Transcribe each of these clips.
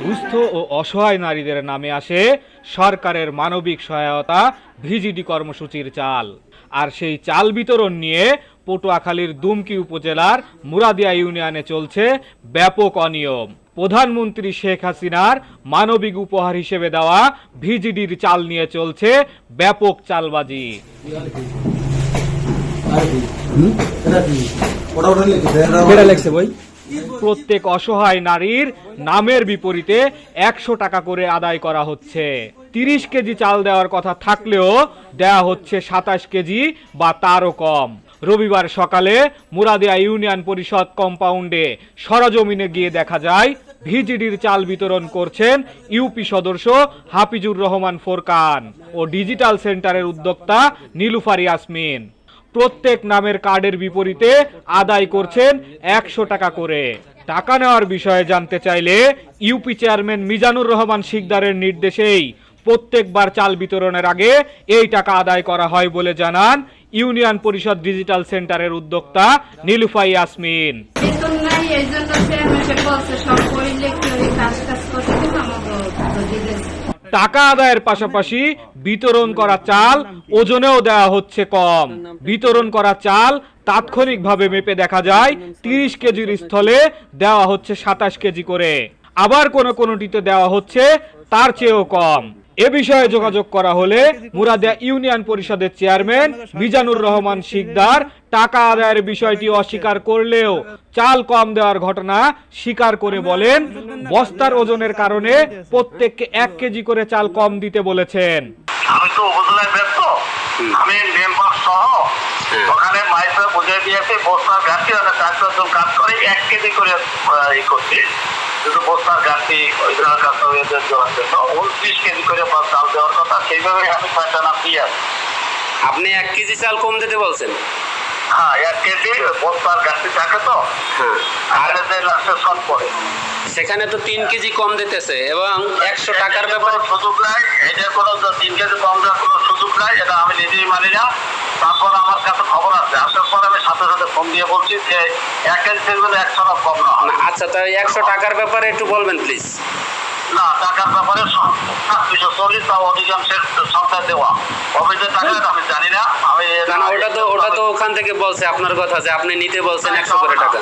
দুস্থ ও অসহায় নারীদের নামে আসে সরকারের মানবিক সহায়তা ভিজিডি কর্মসূচির চাল। আর সেই চাল বিতরণ নিয়ে পটুয়াখালীর দুমকি উপজেলার মুরাদিয়া ইউনিয়নে চলছে ব্যাপক অনিয়ম। প্রধানমন্ত্রী শেখ হাসিনার মানবিক উপহার হিসেবে দেওয়া ভিজিডির চাল নিয়ে চলছে ব্যাপক চালবাজি। লেখছে বই? প্রত্যেক অসহায় নারীর নামের বিপরীতে একশো টাকা করে আদায় করা হচ্ছে। তিরিশ কেজি চাল দেওয়ার কথা থাকলেও দেয়া হচ্ছে সাতাশ কেজি বা তারও কম। রবিবার সকালে মুরাদিয়া ইউনিয়ন পরিষদ কম্পাউন্ডে সরজমিনে গিয়ে দেখা যায়, ভিজিডির চাল বিতরণ করছেন ইউপি সদস্য হাফিজুর রহমান ফোরকান ও ডিজিটাল সেন্টারের উদ্যোক্তা নীলুফার ইয়াসমিন। প্রত্যেক নামের কার্ডের বিপরীতে আদায় করছেন একশো টাকা করে। টাকা নেওয়ার বিষয়ে জানতে চাইলে ইউপি চেয়ারম্যান মিজানুর রহমান শিকদারের নির্দেশেই প্রত্যেকবার চাল বিতরণের আগে এই টাকা আদায় করা হয় বলে জানান ইউনিয়ন পরিষদ ডিজিটাল সেন্টারের উদ্যোক্তা নীলুফাই ইয়াসমিন বেতন নাই এই জন্য চেয়ারম্যানকে বলছে সব বই লিখতে ওই কাজ টাজ করতে আমাকে তো দিতেছে টাকা আদায়ের পাশাপাশি বিতরণ করা চাল ওজনেও দেওয়া হচ্ছে কম। বিতরণ করা চাল তাৎক্ষণিকভাবে মেপে দেখা যায়, তিরিশ কেজির স্থলে দেওয়া হচ্ছে সাতাশ কেজি করে। আবার কোনো কোনোটিতে দেওয়া হচ্ছে, তার চেয়েও কম। এ বিষয়ে যোগাযোগ করা হলে মুরাদিয়া ইউনিয়ন পরিষদের চেয়ারম্যান মিজানুর রহমান শিকদার টাকা আদায়ের বিষয়টি অস্বীকার করলেও চাল কম দেওয়ার ঘটনা স্বীকার করে বলেন, বস্তার ওজনের কারণে প্রত্যেককে এক কেজি করে চাল কম দিতে বলেছেন। আমি তো ব্যস্ত। আমি সহ ওখানে মাইপে বুঝে দিয়েছি, বস্তার কাজ করে এক কেজি করে ই করছি। কিন্তু বস্তার জন্য উনত্রিশ কেজি করে চাল দেওয়ার কথা সেইভাবে আমি ছয়টা নাম দিয়ে আপনি এক কেজি চাল কম দিতে বলছেন? হ্যাঁ এক কেজি বস্তার ঘাটতি থাকে তো। আর আর লাস্টে শর্ট পড়ে। সেখানে তো তিন কেজি কম দিতেছে এবং একশো টাকার ব্যাপারে সুযোগ নাই এটার কোনো তিন কেজি কম দেওয়ার কোনো সুযোগ নাই এটা আমি নিজেই মানি না। তারপর আমার কাছে খবর আছে। আসার পর আমি সাথে সাথে ফোন দিয়ে বলছি যে এক কেজি একশো টাকা কম না। আচ্ছা তাই একশো টাকার ব্যাপারে একটু বলবেন প্লিজ না টাকার ব্যাপারে দুশো চল্লিশ বা অধিকাংশের সংখ্যা দেওয়া। অফিসের টাকা আমি জানি না আমি না না ওটা তো ওটা তো ওখান থেকে বলছে আপনার কথা যে আপনি নিতে বলছেন একশো করে টাকা।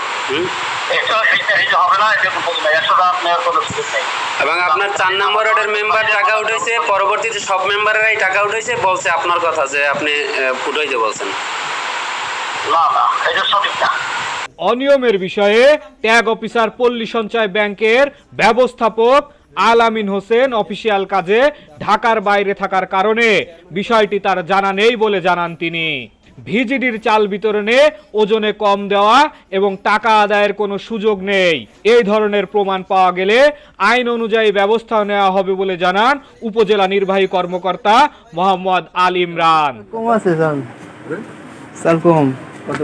এবং আপনার চার নম্বর ওয়ার্ডের মেম্বার টাকা উঠেছে পরবর্তীতে সব মেম্বারেরাই টাকা উঠেছে বলছে আপনার কথা যে আপনি উঠাইতে বলছেন। না না এটা সঠিক না। অনিয়মের বিষয়ে ট্যাগ অফিসার পল্লী সঞ্চয় ব্যাংকের ব্যবস্থাপক আল আমিন হোসেন অফিসিয়াল কাজে ঢাকার বাইরে থাকার কারণে বিষয়টি তার জানা নেই বলে জানান তিনি। ভিজিডির চাল বিতরণে ওজনে কম দেওয়া এবং টাকা আদায়ের কোনো সুযোগ নেই। এই ধরনের প্রমাণ পাওয়া গেলে আইন অনুযায়ী ব্যবস্থা নেওয়া হবে বলে জানান উপজেলা নির্বাহী কর্মকর্তা মোহাম্মদ আল ইমরান। কম আছে কত